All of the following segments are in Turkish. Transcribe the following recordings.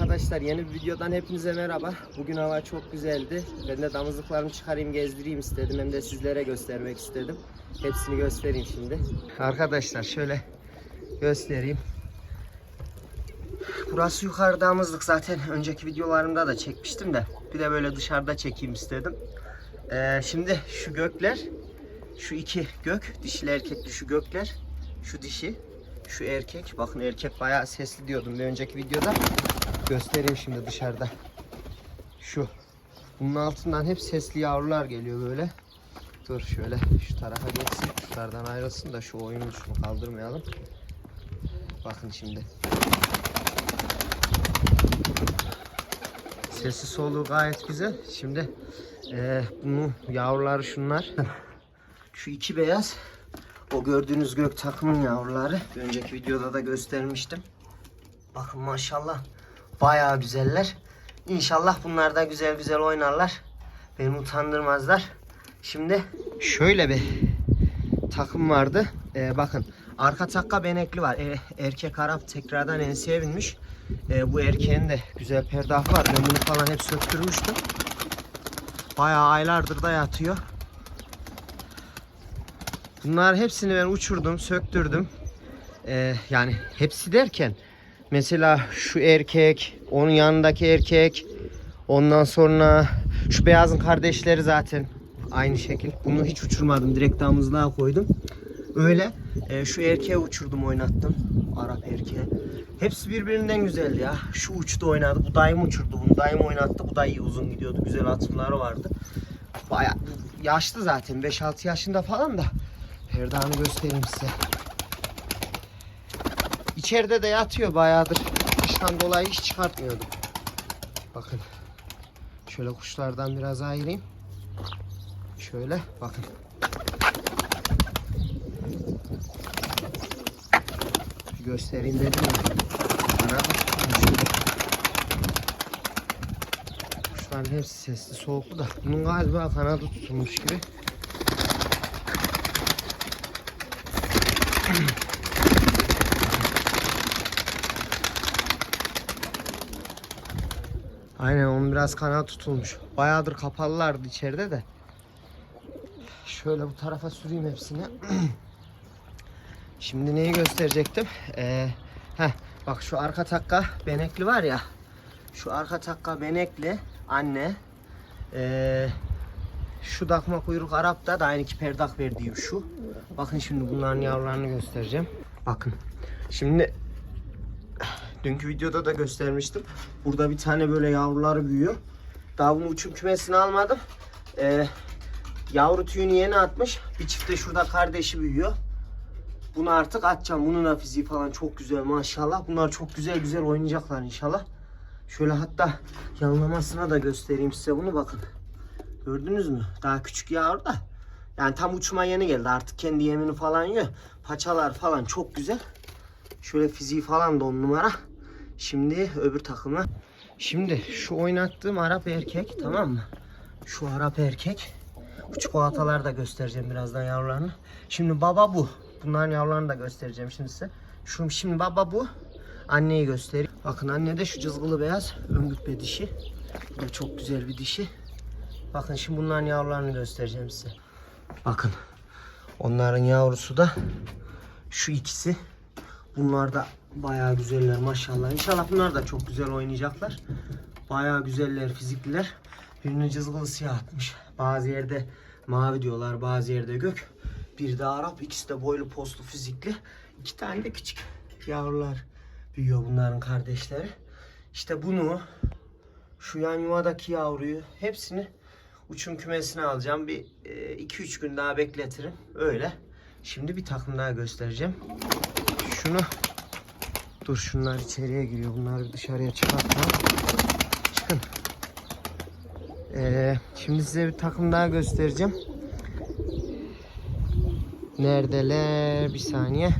Arkadaşlar yeni bir videodan hepinize merhaba. Bugün hava çok güzeldi. Ben de damızlıklarımı çıkarayım gezdireyim istedim. Hem de sizlere göstermek istedim. Hepsini göstereyim şimdi. Arkadaşlar şöyle göstereyim. Burası yukarı damızlık zaten önceki videolarımda da çekmiştim de. Bir de böyle dışarıda çekeyim istedim. Ee, şimdi şu gökler, şu iki gök, dişili erkekli şu gökler, şu dişi, şu erkek. Bakın erkek bayağı sesli diyordum bir önceki videoda. Göstereyim şimdi dışarıda. Şu. Bunun altından hep sesli yavrular geliyor böyle. Dur şöyle şu tarafa geçsin. Kuşlardan ayrılsın da şu oyunu şunu kaldırmayalım. Bakın şimdi. Sesi soluğu gayet güzel. Şimdi eee bunun yavruları şunlar. Şu iki beyaz. O gördüğünüz gök takımın yavruları. Önceki videoda da göstermiştim. Bakın maşallah bayağı güzeller. İnşallah bunlar da güzel güzel oynarlar. Beni utandırmazlar. Şimdi şöyle bir takım vardı. Ee, bakın arka takka benekli var. Ee, erkek Arap tekrardan enseye binmiş. Ee, bu erkeğin de güzel perdahı var. Ben bunu falan hep söktürmüştüm. Bayağı aylardır da yatıyor. Bunlar hepsini ben uçurdum, söktürdüm. Ee, yani hepsi derken mesela şu erkek, onun yanındaki erkek, ondan sonra şu beyazın kardeşleri zaten aynı şekil. Bunu hiç uçurmadım, direkt damızlığa koydum. Öyle e, şu erkeği uçurdum, oynattım. Arap erkeği. Hepsi birbirinden güzeldi ya. Şu uçtu oynadı, bu dayım uçurdu, bunu dayım oynattı. Bu da iyi uzun gidiyordu, güzel atımları vardı. Bayağı yaşlı zaten, 5-6 yaşında falan da. Perdanı göstereyim size. İçeride de yatıyor bayağıdır. Kıştan dolayı hiç çıkartmıyordum. Bakın. Şöyle kuşlardan biraz ayırayım. Şöyle bakın. Göstereyim dedim ya. Kuşların hepsi sesli soğuklu da. Bunun galiba kanadı tutulmuş gibi. Aynen onun biraz kanal tutulmuş. Bayağıdır kapalılardı içeride de. Şöyle bu tarafa süreyim hepsini. Şimdi neyi gösterecektim? Ee, heh, bak şu arka takka benekli var ya. Şu arka takka benekli anne. Ee, şu dakma kuyruk Arap'ta da aynı ki perdak verdiğim şu. Bakın şimdi bunların yavrularını göstereceğim. Bakın. Şimdi dünkü videoda da göstermiştim. Burada bir tane böyle yavruları büyüyor. Daha bunu uçum kümesine almadım. Ee, yavru tüyünü yeni atmış. Bir çifte şurada kardeşi büyüyor. Bunu artık atacağım. Bunun da fiziği falan çok güzel maşallah. Bunlar çok güzel güzel oynayacaklar inşallah. Şöyle hatta yanlamasına da göstereyim size bunu bakın. Gördünüz mü? Daha küçük yavru da. Yani tam uçma yeni geldi. Artık kendi yemini falan yiyor. Paçalar falan çok güzel. Şöyle fiziği falan da on numara. Şimdi öbür takıma. Şimdi şu oynattığım Arap erkek tamam mı? Şu Arap erkek. Bu çikolataları da göstereceğim birazdan yavrularını. Şimdi baba bu. Bunların yavrularını da göstereceğim şimdi size. Şu şimdi baba bu. Anneyi göstereyim. Bakın anne de şu cızgılı beyaz öngütme dişi. Bu da çok güzel bir dişi. Bakın şimdi bunların yavrularını göstereceğim size. Bakın. Onların yavrusu da şu ikisi. Bunlar da bayağı güzeller maşallah. İnşallah bunlar da çok güzel oynayacaklar. Bayağı güzeller, fizikliler. Birinin cızgılı siyah atmış. Bazı yerde mavi diyorlar, bazı yerde gök. Bir de Arap, ikisi de boylu postlu fizikli. İki tane de küçük yavrular büyüyor bunların kardeşleri. İşte bunu, şu yan yuvadaki yavruyu hepsini uçum kümesine alacağım. Bir 2-3 gün daha bekletirim. Öyle. Şimdi bir takım daha göstereceğim. Şunu Dur şunlar içeriye giriyor. Bunları dışarıya çıkartma. Çıkın. Ee, şimdi size bir takım daha göstereceğim. Neredeler? Bir saniye.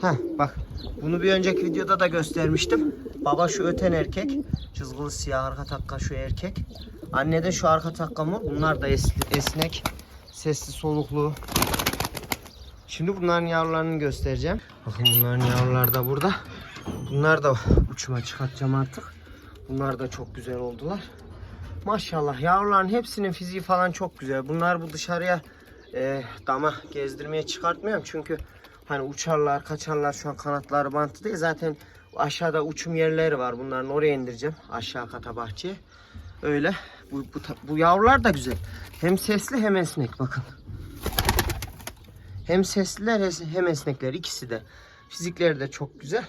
Ha bak. Bunu bir önceki videoda da göstermiştim. Baba şu öten erkek. Çizgili siyah arka takka şu erkek. Anne de şu arka takka mı? Bunlar da es- esnek. Sesli soluklu. Şimdi bunların yavrularını göstereceğim. Bakın bunların yavruları da burada. Bunlar da uçuma çıkartacağım artık. Bunlar da çok güzel oldular. Maşallah yavruların hepsinin fiziği falan çok güzel. Bunlar bu dışarıya e, dama gezdirmeye çıkartmıyorum çünkü hani uçarlar kaçarlar şu an kanatları bantı değil zaten aşağıda uçum yerleri var bunların oraya indireceğim aşağı kata bahçeye öyle bu, bu, bu yavrular da güzel hem sesli hem esnek bakın hem sesliler hem- esnekler. İkisi de. Fizikleri de çok güzel.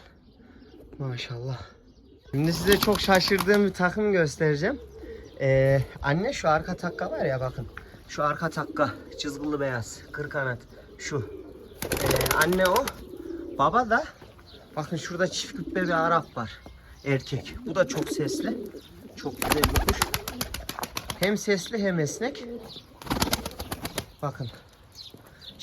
Maşallah. Şimdi size çok şaşırdığım bir takım göstereceğim. Ee, anne şu arka takka var ya bakın. Şu arka takka çizgili beyaz kır kanat şu. Ee, anne o baba da bakın şurada çift kütle bir Arap var erkek. Bu da çok sesli çok güzel bir kuş. Hem sesli hem esnek. Bakın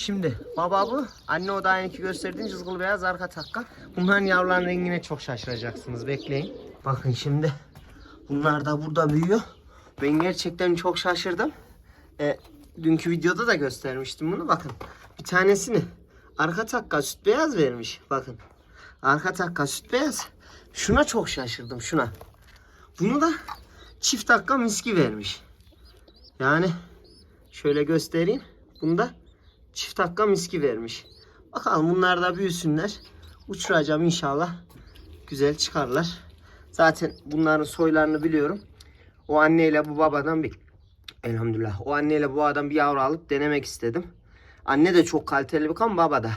Şimdi baba bu, anne o da aynı ki gösterdiğim çizgili beyaz arka takka. Bunların yavruların rengine çok şaşıracaksınız. Bekleyin. Bakın şimdi bunlar da burada büyüyor. Ben gerçekten çok şaşırdım. E, dünkü videoda da göstermiştim bunu. Bakın bir tanesini arka takka süt beyaz vermiş. Bakın arka takka süt beyaz. Şuna çok şaşırdım şuna. Bunu da çift takka miski vermiş. Yani şöyle göstereyim. Bunda çift takka miski vermiş. Bakalım bunlar da büyüsünler. Uçuracağım inşallah. Güzel çıkarlar. Zaten bunların soylarını biliyorum. O anneyle bu babadan bir elhamdülillah. O anneyle bu babadan bir yavru alıp denemek istedim. Anne de çok kaliteli bir kan baba da.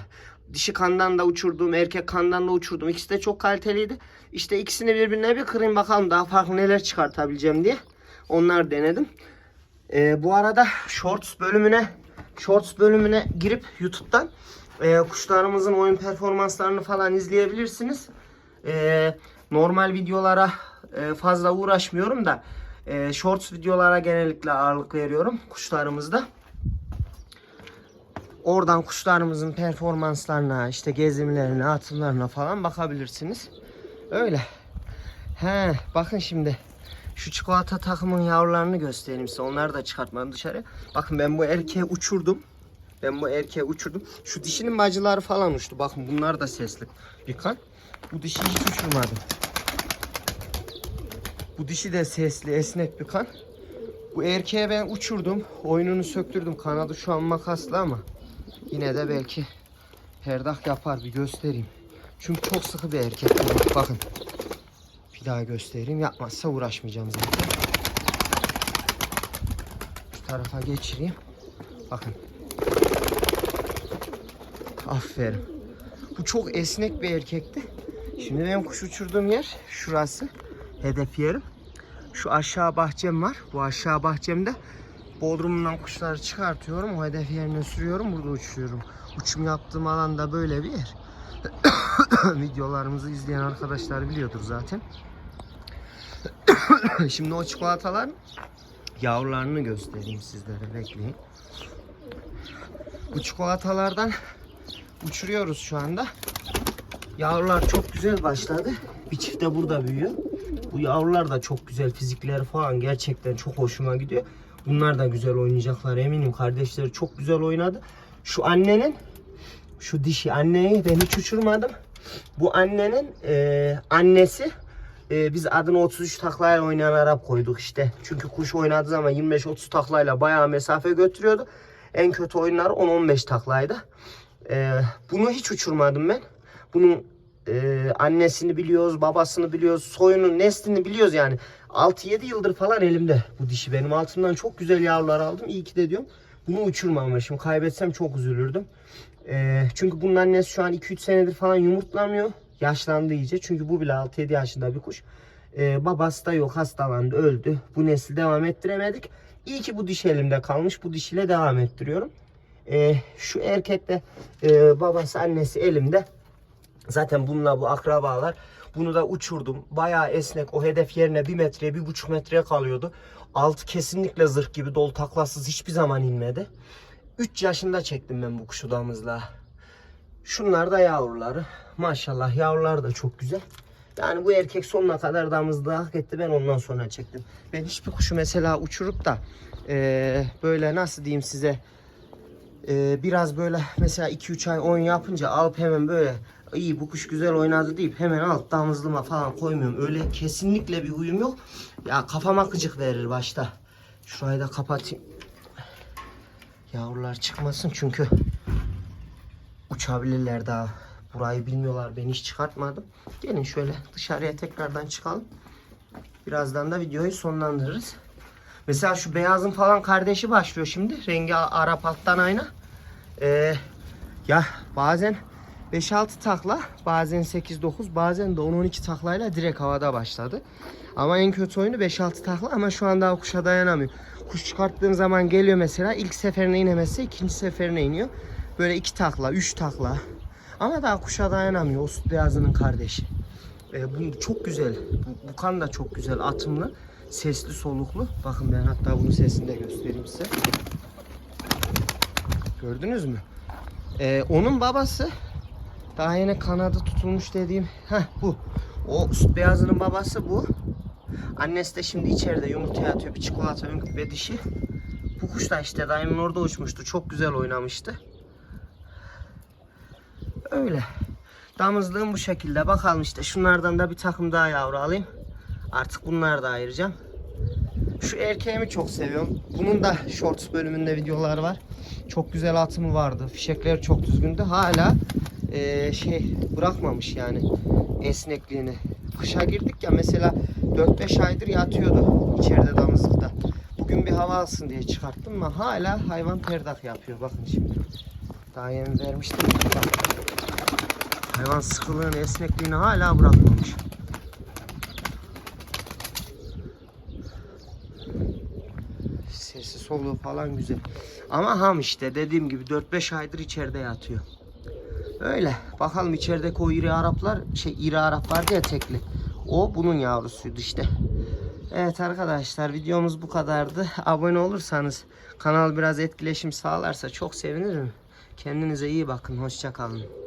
Dişi kandan da uçurdum, erkek kandan da uçurdum. İkisi de çok kaliteliydi. İşte ikisini birbirine bir kırayım bakalım daha farklı neler çıkartabileceğim diye. Onlar denedim. Ee, bu arada Shorts bölümüne Shorts bölümüne girip YouTube'dan e, kuşlarımızın oyun performanslarını falan izleyebilirsiniz. E, normal videolara e, fazla uğraşmıyorum da e, Shorts videolara genellikle ağırlık veriyorum kuşlarımızda. Oradan kuşlarımızın performanslarına, işte gezimlerine, atımlarına falan bakabilirsiniz. Öyle. He, bakın şimdi. Şu çikolata takımın yavrularını göstereyim size. Onları da çıkartmadım dışarı. Bakın ben bu erkeği uçurdum. Ben bu erkeği uçurdum. Şu dişinin bacıları falan uçtu. Bakın bunlar da sesli bir kan. Bu dişi hiç uçurmadım. Bu dişi de sesli, esnek bir kan. Bu erkeğe ben uçurdum. Oyununu söktürdüm. Kanadı şu an makaslı ama yine de belki herdak yapar. Bir göstereyim. Çünkü çok sıkı bir erkek. Bakın. Bir daha göstereyim. Yapmazsa uğraşmayacağım zaten. Şu tarafa geçireyim. Bakın. Aferin. Bu çok esnek bir erkekti. Şimdi benim kuş uçurduğum yer şurası. Hedef yerim. Şu aşağı bahçem var. Bu aşağı bahçemde bodrumdan kuşları çıkartıyorum. O hedef yerine sürüyorum. Burada uçuruyorum. Uçum yaptığım alanda böyle bir yer. Videolarımızı izleyen arkadaşlar biliyordur zaten. Şimdi o çikolataların yavrularını göstereyim sizlere. Bekleyin. Bu çikolatalardan uçuruyoruz şu anda. Yavrular çok güzel başladı. Bir çift de burada büyüyor. Bu yavrular da çok güzel. Fizikleri falan gerçekten çok hoşuma gidiyor. Bunlar da güzel oynayacaklar eminim. Kardeşleri çok güzel oynadı. Şu annenin şu dişi anneyi ben hiç uçurmadım. Bu annenin e, annesi e, biz adını 33 taklayla oynayan Arap koyduk işte. Çünkü kuş oynadığı zaman 25-30 taklayla bayağı mesafe götürüyordu. En kötü oyunlar 10-15 taklaydı. E, bunu hiç uçurmadım ben. Bunun e, annesini biliyoruz, babasını biliyoruz, soyunu, neslini biliyoruz yani. 6-7 yıldır falan elimde bu dişi benim. Altından çok güzel yavrular aldım. İyi ki de diyorum. Bunu uçurmamışım. Kaybetsem çok üzülürdüm. E, çünkü bunun annesi şu an 2-3 senedir falan yumurtlamıyor. Yaşlandı iyice. Çünkü bu bile 6-7 yaşında bir kuş. E, babası da yok hastalandı öldü. Bu nesli devam ettiremedik. İyi ki bu dişi elimde kalmış. Bu dişiyle devam ettiriyorum. E, şu erkekte e, babası annesi elimde. Zaten bununla bu akrabalar. Bunu da uçurdum. Bayağı esnek. O hedef yerine bir metreye, bir buçuk metreye kalıyordu. Altı kesinlikle zırh gibi dolu taklasız hiçbir zaman inmedi. 3 yaşında çektim ben bu kuşu damızla. Şunlar da yavruları. Maşallah yavrular da çok güzel. Yani bu erkek sonuna kadar damızlığı hak etti. Ben ondan sonra çektim. Ben hiçbir kuşu mesela uçurup da eee, böyle nasıl diyeyim size eee, biraz böyle mesela 2-3 ay oyun yapınca alıp hemen böyle iyi bu kuş güzel oynadı deyip hemen alıp damızlıma falan koymuyorum. Öyle kesinlikle bir huyum yok. Ya kafama gıcık verir başta. Şurayı da kapatayım. Yavrular çıkmasın çünkü uçabilirler daha. Burayı bilmiyorlar. Ben hiç çıkartmadım. Gelin şöyle dışarıya tekrardan çıkalım. Birazdan da videoyu sonlandırırız. Mesela şu beyazın falan kardeşi başlıyor şimdi. Rengi Arap alttan ayna. Ee, ya bazen 5-6 takla, bazen 8-9, bazen de 10-12 taklayla direkt havada başladı. Ama en kötü oyunu 5-6 takla ama şu anda daha kuşa dayanamıyor. Kuş çıkarttığım zaman geliyor mesela ilk seferine inemezse ikinci seferine iniyor. Böyle 2 takla, 3 takla. Ama daha kuşa dayanamıyor. O süt beyazının kardeşi. Ee, bu çok güzel. Bu, bu kan da çok güzel. Atımlı, sesli, soluklu. Bakın ben hatta bunun sesini de göstereyim size. Gördünüz mü? Ee, onun babası daha yeni kanadı tutulmuş dediğim heh, bu. O süt beyazının babası bu. Annesi de şimdi içeride yumurta atıyor. Bir çikolata ve dişi. Bu kuş da işte dayımın orada uçmuştu. Çok güzel oynamıştı. Öyle. Damızlığım bu şekilde. Bakalım işte şunlardan da bir takım daha yavru alayım. Artık bunları da ayıracağım. Şu erkeğimi çok seviyorum. Bunun da shorts bölümünde videoları var. Çok güzel atımı vardı. Fişekleri çok düzgündü. Hala eee, şey bırakmamış yani esnekliğini. Kışa girdik ya mesela 4-5 aydır yatıyordu içeride damızlıkta. Bugün bir hava alsın diye çıkarttım ama hala hayvan perdak yapıyor. Bakın şimdi. Daha yeni vermiştim. Bak. Hayvan sıkılığını, esnekliğini hala bırakmamış. Sesi soluğu falan güzel. Ama ham işte dediğim gibi 4-5 aydır içeride yatıyor. Öyle. Bakalım içerideki o iri Araplar, şey iri Arap vardı ya tekli. O bunun yavrusuydu işte. Evet arkadaşlar videomuz bu kadardı. Abone olursanız kanal biraz etkileşim sağlarsa çok sevinirim. Kendinize iyi bakın. Hoşça kalın.